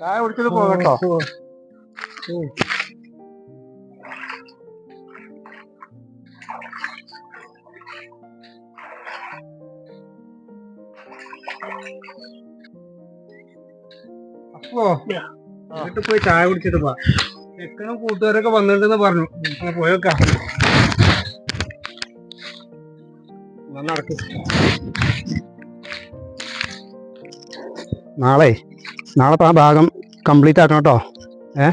ചായ കുടിച്ചത് പോകട്ടോ അപ്പോ വീട്ടിൽ പോയി ചായ കുടിച്ചിട്ട് പോ ചെക്കനും കൂട്ടുകാരൊക്കെ വന്നിട്ടുണ്ടെന്ന് പറഞ്ഞു. അങ്ങനെ പോയേക്കാം നടക്ക് നാളെ. നാളെ ആ ഭാഗം കംപ്ലീറ്റ് ആക്കണം കേട്ടോ. ഏ?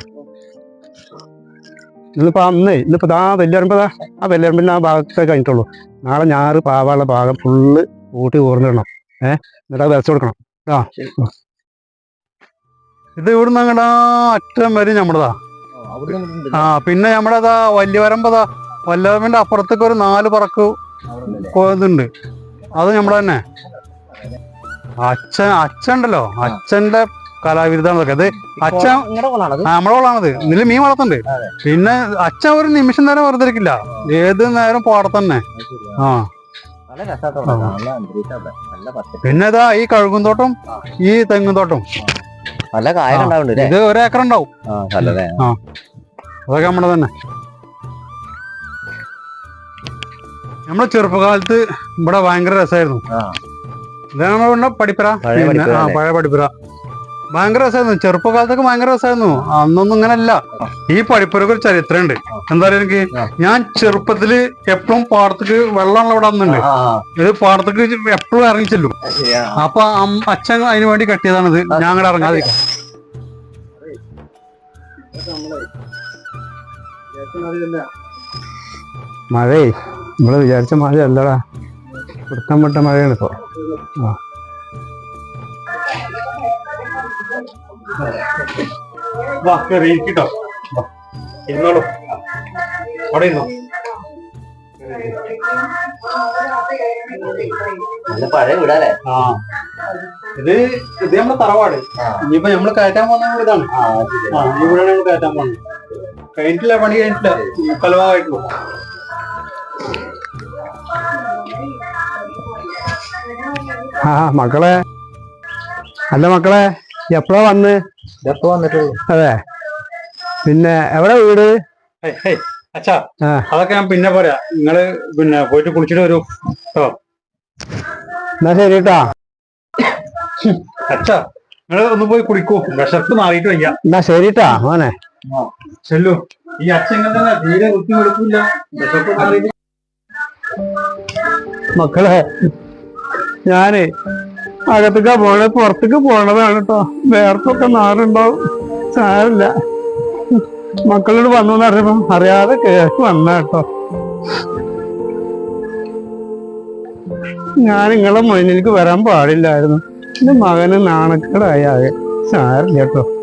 ഇന്നിപ്പോ അന്ന് ഇന്നിപ്പോ ആ വെല്ലറമ്പതാ ആ വെല്ലറമ്പിൽ ആ ഭാഗത്തെ കഴിഞ്ഞിട്ടുള്ളൂ. നാളെ ഞാറ് പാവാനുള്ള ഭാഗം ഫുള്ള് കൂട്ടി ഓർന്നിടണം ഏ? എന്നിട്ട് അത് വരച്ചു കൊടുക്കണം. കേട്ടോ ഇത് ഇവിടുന്ന് അങ്ങടാ അറ്റം വരെ നമ്മുടേതാ ആ പിന്നെ നമ്മുടേതാ വലിയ വരമ്പതാ അപ്പുറത്തേക്ക് ഒരു നാല് പറക്ക് പോയതുണ്ട് അത് നമ്മുടെ തന്നെ അച്ഛൻ അച്ഛൻ ഉണ്ടല്ലോ അച്ഛന്റെ കലാവിരുദ്ധാണ് ഇതൊക്കെ അത് അച്ഛൻ നമ്മുടെ നമ്മളെ കൊള്ളാണത് ഇതിൽ മീൻ വളർത്തുന്നുണ്ട്. പിന്നെ അച്ഛൻ ഒരു നിമിഷം നേരം വെറുതെ ഇരിക്കില്ല ഏത് നേരം പാടത്തന്നെ ആ. പിന്നെ ഇതാ ഈ കഴുകും തോട്ടം ഈ തെങ്ങും തോട്ടം. നല്ല കായൊക്കെ ഇത് ഒരു ഏക്കർ ഉണ്ടാവും അതൊക്കെ നമ്മുടെ തന്നെ. നമ്മുടെ ചെറുപ്പകാലത്ത് ഇവിടെ ഭയങ്കര രസമായിരുന്നു. ഇതാണ് ആ പഴയ പഠിപ്പുര ഭയങ്കര രസമായിരുന്നു ചെറുപ്പകാലത്തൊക്കെ ഭയങ്കര രസമായിരുന്നു അന്നൊന്നും ഇങ്ങനല്ല. ഈ പഠിപ്പുരക്ക് ഒരു ചരിത്രമുണ്ട് എന്താ പറയുക എനിക്ക്? ഞാൻ ചെറുപ്പത്തിൽ എപ്പോഴും പാടത്തേക്ക് വെള്ളമുള്ള ഇവിടെ അന്നുണ്ട് ഇത് പാടത്തേക്ക് എപ്പോഴും ഇറങ്ങി ചെല്ലും. ആ, ശരിയാ. അപ്പൊ അച്ഛൻ അതിനു വേണ്ടി കെട്ടിയതാണിത്. ഞാൻ ഇറങ്ങാതെ മഴേ നമ്മൾ വിചാരിച്ച മഴ അല്ലടാ വൃത്തം വിട്ട മഴയാണ് ഇപ്പൊ. ആ. വാ കേറി ഇരിക്കട്ടോ. വാ. ഇരുന്നോളൂ. അവിടെ ഇരുന്നോ? ആ. ഇത് ഇത് നമ്മളെ തറവാട്. ഇനിയിപ്പോ നമ്മൾ കയറ്റാൻ പോകുന്ന ഇതാണ്. ആ ഈ വീടാണ് നമ്മൾ കയറ്റാൻ പോകുന്നത്. കഴിഞ്ഞിട്ടില്ല പണി കഴിഞ്ഞിട്ടില്ല. കലവായിട്ടുള്ളൂ ആ മക്കളെ. അല്ല മക്കളെ എപ്പോഴാ വന്ന്? ഇതെപ്പോ വന്നിട്ടുള്ളൂ അതെ. പിന്നെ എവിടെ വീട്? അച്ഛാ ആ. അതൊക്കെ ഞാൻ പിന്നെ പോരാ. നിങ്ങൾ പിന്നെ പോയിട്ട് കുളിച്ചിട്ട് വരൂ. കേട്ടോ എന്നാ ശരി കേട്ടാ അച്ഛാ നിങ്ങൾ ഒന്ന് പോയി കുളിക്കൂ. വിശപ്പ് മാറിയിട്ട് വയ്യ. എന്നാ ശരി കേട്ടാ മോനെ ചെല്ലു. ഈ അച്ഛൻ ഇങ്ങനെ തന്നെ തീരെ വൃത്തി കൊടുക്കില്ല വിശപ്പ് മാറിയിട്ട് മക്കളെ ഞാൻ അകത്തേക്കാ പോണ പുറത്തേക്ക് പോണതാണ് കേട്ടോ വേർത്തൊക്കെ നാറുണ്ടാവും. സാരമില്ല. മക്കളോട് വന്നു എന്ന് അറിയുമ്പോ അറിയാതെ കേക്ക് വന്ന കേട്ടോ ഞാൻ നിങ്ങളെ മുന്നിലേക്ക് വരാൻ പാടില്ലായിരുന്നു. എന്റെ മകന് നാണക്കേടായി ആകെ. സാരില്ല കേട്ടോ